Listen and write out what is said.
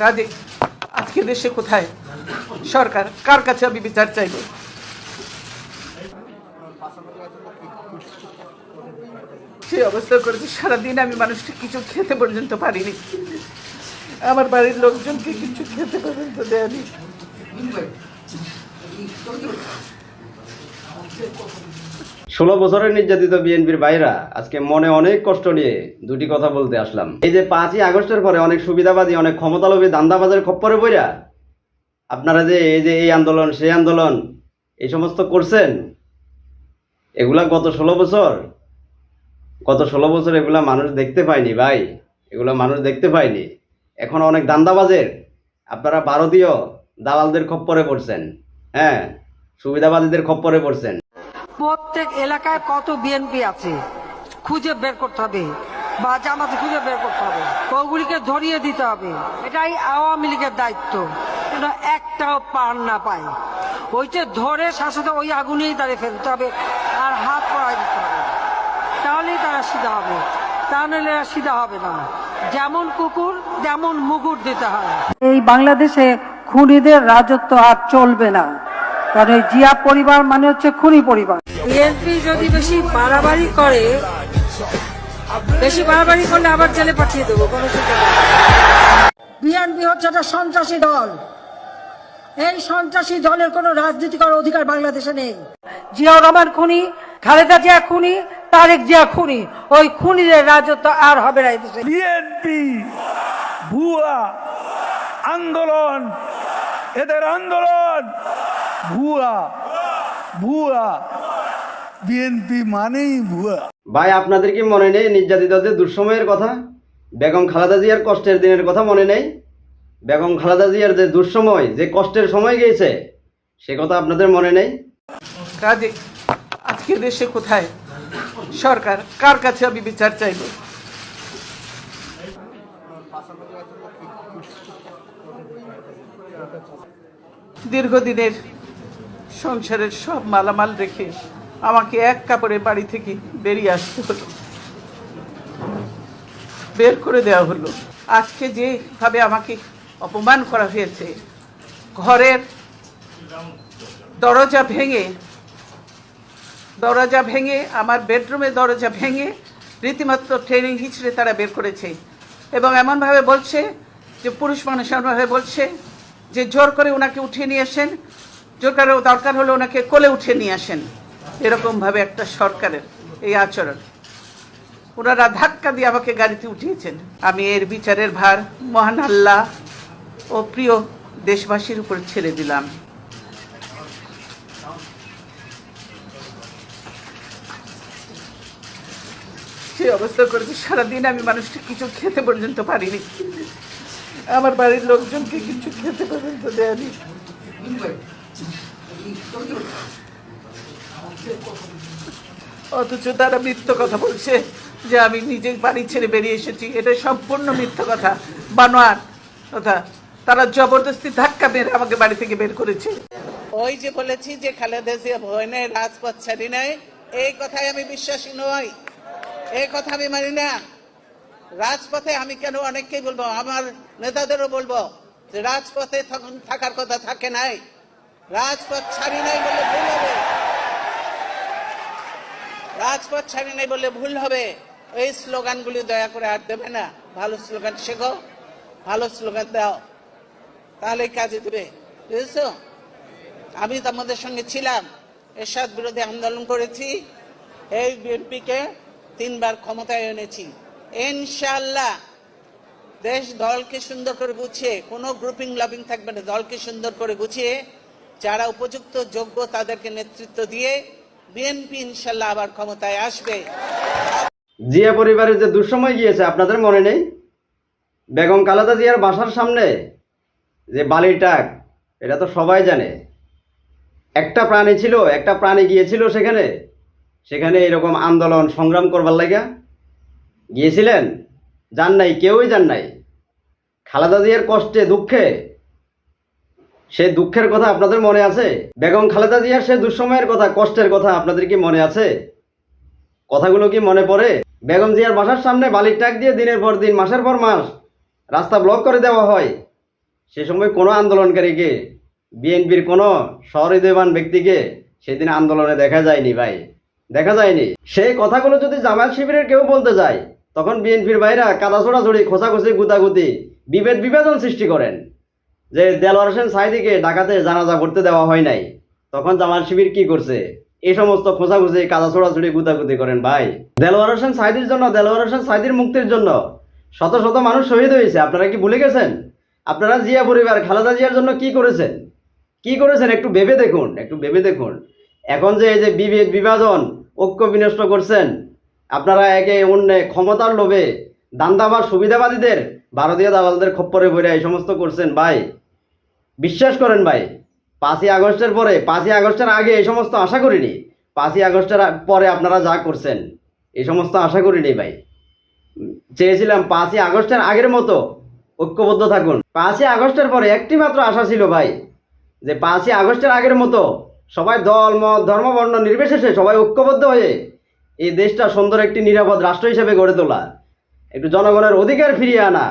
কাজে আজকে দেশে কোথায়? সরকার, কার কাছে আমি বিচার চাইব? সেই অবস্থা করেছি, সারাদিন আমি মানুষকে কিছু খেতে পর্যন্ত পারিনি। আমার বাড়ির লোকজনকে কিছু খেতে পর্যন্ত দেয়নি। ষোলো বছরের নির্যাতিত বিএনপির বাইরা আজকে মনে অনেক কষ্ট নিয়ে দুটি কথা বলতে আসলাম। এই যে পাঁচই আগস্টের পরে অনেক সুবিধাবাদী, অনেক ক্ষমতালোভী দান্দাবাজের খপ্পরে বইরা আপনারা যে এই যে এই আন্দোলন, সেই আন্দোলন, এই সমস্ত করছেন, এগুলা গত ষোলো বছর, গত ষোলো বছর এগুলা মানুষ দেখতে পায়নি ভাই, এগুলা মানুষ দেখতে পায়নি। এখন অনেক দান্দাবাজের, আপনারা ভারতীয় দালালদের খপ্পরে পড়ছেন হ্যাঁ সুবিধাবাদীদের খপ্পরে পড়ছেন। প্রত্যেক এলাকায় কত বিএনপি আছে, খুঁজে বের করতে হবে। বা জামাতে খুঁজে বের করতে হবে। ওগুলিকে ধরিয়ে দিতে হবে। এটাই আওয়ামী লীগের দায়িত্ব। একটাও পার না পায়। ওইটা ধরে শাসতে ওই আগুনেই তাদের ফেলতে হবে আর হাত পড়াই দিতে হবে। তাহলেই তারা সিধা হবে। তা নাহলে সিধা হবে না। যেমন কুকুর, তেমন মুগুর দিতে হয়। এই বাংলাদেশে খুনিদের রাজত্ব আর চলবে না। কারণ এই জিয়া পরিবার মানে হচ্ছে খুনি পরিবার। বিএনপি যদি বেশি বাড়াবাড়ি করে বেশি বাড়াবাড়ি করলে আবার জেলে পাঠিয়ে দেবো কোনো চিন্তা নেই। বিএনপি হচ্ছে একটা সন্ত্রাসী দল। এই সন্ত্রাসী দলের কোনো রাজনীতি করার অধিকার বাংলাদেশে নেই। জিয়া রহমান খুনি খালেদা জিয়া খুনি তারেক জিয়া খুনি ওই খুনিদের রাজত্ব আর হবে না বিএনপি ভুয়া আন্দোলন এদের আন্দোলন ভুয়া ভুয়া। বিএনপি মানেই ভুয়া। ভাই আপনাদের কি মনে নেই নির্যাতিতদের দুঃসময়ের কথা? বেগম খালেদা জিয়ার কষ্টের দিনের কথা মনে নেই? বেগম খালেদা জিয়ার যে দুঃসময় যে কষ্টের সময় গিয়েছে সে কথা আপনাদের মনে নেই? কাজে আজকে দেশে কোথায়? সরকার কার কাছে আমি বিচার চাইব? দীর্ঘদিনের সংসারের সব মালামাল রেখে আমাকে এক কাপড়ে বাড়ি থেকে বেরিয়ে আসতে হলো। বের করে দেওয়া হলো। আজকে যেভাবে আমাকে অপমান করা হয়েছে, ঘরের দরজা ভেঙে দরজা ভেঙে, আমার বেডরুমে দরজা ভেঙে রীতিমাত্র ট্রেনিং হিচড়ে তারা বের করেছে এবং এমনভাবে বলছে যে, পুরুষ মানুষ এমনভাবে বলছে যে, জোর করে ওনাকে উঠিয়ে নিয়ে আসেন। জোর করে দরকার হলে ওনাকে কোলে উঠিয়ে নিয়ে আসেন। এরকমভাবে একটা সরকারের এই আচরণ। ওনারা ধাক্কা দিয়ে আমাকে গাড়িতে উঠিয়েছেন। আমি এর বিচারের ভার মহান আল্লাহ ও প্রিয় দেশবাসীর উপর ছেড়ে দিলাম। সেই অবস্থা করেছি, সারাদিন আমি মানুষকে কিছু খেতে পর্যন্ত পারিনি। আমার বাড়ির লোকজনকে কিছু খেতে পর্যন্ত দেয়নি। অথচ তারা মিথ্য কথা বলছে যে আমি নিজে বাড়ি ছেড়ে বেরিয়ে এসেছি। এটা সম্পূর্ণ মিথ্য কথা। বানোয়ার কথা তারা জবরদস্তি ধাক্কা মেরে আমাকে বাড়ি থেকে বের করেছে। ওই যে বলেছি যে খালেদা জিয়া ভয়নে রাজপথ ছাড়ি নাই, এই কথায় আমি বিশ্বাসী নই। এই কথা আমি মানি না। রাজপথে আমি কেন অনেককেই বলব? আমার নেতাদেরও বলব যে রাজপথে থাকার কথা থাকে নাই। রাজপথ ছাড়ি নাই বলে ভুল হবে। রাজপথ ছাড়ি নাই বলে ভুল হবে। এই স্লোগানগুলি দয়া করে আর দেবে না। ভালো স্লোগান শেখো, ভালো স্লোগান দাও। তাহলে কাজে দেবে। বুঝেছ? আমি তো আমাদের সঙ্গে ছিলাম। এরশাদ বিরোধী আন্দোলন করেছি। এই বিএনপিকে তিনবার ক্ষমতায় এনেছি। ইনশাল্লাহ দেশ দলকে সুন্দর করে গুছিয়ে, কোনো গ্রুপিং লাভিং থাকবে না। দলকে সুন্দর করে গুছিয়ে যারা উপযুক্ত, যোগ্য তাদেরকে নেতৃত্ব দিয়ে বিএনপি ইনশাল্লাহ আবার ক্ষমতায় আসবে। জিয়া পরিবারের যে দুঃসময় গিয়েছে, আপনাদের মনে নেই? বেগম খালেদা জিয়ার বাসার সামনে যে বালির টাক, এটা তো সবাই জানে। একটা প্রাণী ছিল, একটা প্রাণী গিয়েছিল সেখানে। সেখানে এরকম আন্দোলন সংগ্রাম করবার লাগা। গিয়েছিলেন? যান নাই, কেউই যান নাই। খালাদা জিয়ার কষ্টে, দুঃখে সে দুঃখের কথা আপনাদের মনে আছে? বেগম খালেদা জিয়ার সে দুঃসময়ের কথা, কষ্টের কথা আপনাদের কি মনে আছে? কথাগুলো কি মনে পড়ে? বেগম জিয়ার বাসার সামনে বালির টাক দিয়ে দিনের পর দিন, মাসের পর মাস রাস্তা ব্লক করে দেওয়া হয়। সে সময় কোনো আন্দোলনকারীকে বিএনপির কোনো সহৃদয়বান ব্যক্তিকে সেদিন আন্দোলনে দেখা যায়নি ভাই। দেখা যায়নি। সেই কথাগুলো যদি জামায়াত শিবিরের কেউ বলতে যায়, তখন বিএনপির ভাইরা কাদা ছোড়াছড়ি খোঁচাখুচি, গুতাগুতি, বিভেদ বিভাজন সৃষ্টি করেন। যে দেলোয়ার হোসেন সাইদিকে ঢাকাতে জানাজা করতে দেওয়া হয় নাই, তখন জামাল শিবির কি করছে? এই সমস্ত খোঁচাখুচি কাদা ছোড়াছড়ি, গুতাগুতি করেন ভাই। দেলোয়ার হোসেন সাইদির জন্য, দেলোয়ার হোসেন সাইদির মুক্তির জন্য শত শত মানুষ শহীদ হয়েছে। আপনারা কি ভুলে গেছেন? আপনারা জিয়া পরিবার, খালেদা জিয়ার জন্য কি করেছেন? কি করেছেন? একটু ভেবে দেখুন, একটু ভেবে দেখুন। এখন যে এই যে বিভেদ বিভাজন, ঐক্য বিনষ্ট করছেন, আপনারা একে অন্যে ক্ষমতার লোভে দান্দাবাজ, সুবিধাবাদীদের, ভারতীয় দালালদের খপ্পরে বইরা এই সমস্ত করছেন ভাই। বিশ্বাস করেন ভাই, পাঁচই আগস্টের পরে, পাঁচই আগস্টের আগে এই সমস্ত আশা করিনি। পাঁচই আগস্টের পরে আপনারা যা করছেন, এই সমস্ত আশা করিনি ভাই। চেয়েছিলাম পাঁচই আগস্টের আগের মতো ঐক্যবদ্ধ থাকুন। পাঁচই আগস্টের পরে একটি মাত্র আশা ছিল ভাই, যে পাঁচই আগস্টের আগের মতো সবাই দল, মত, ধর্মবর্ণ নির্বিশেষে সবাই ঐক্যবদ্ধ হয়ে এই দেশটা সুন্দর একটি নিরাপদ রাষ্ট্র হিসেবে গড়ে তোলা। একটু জনগণের অধিকার ফিরিয়ে আনা।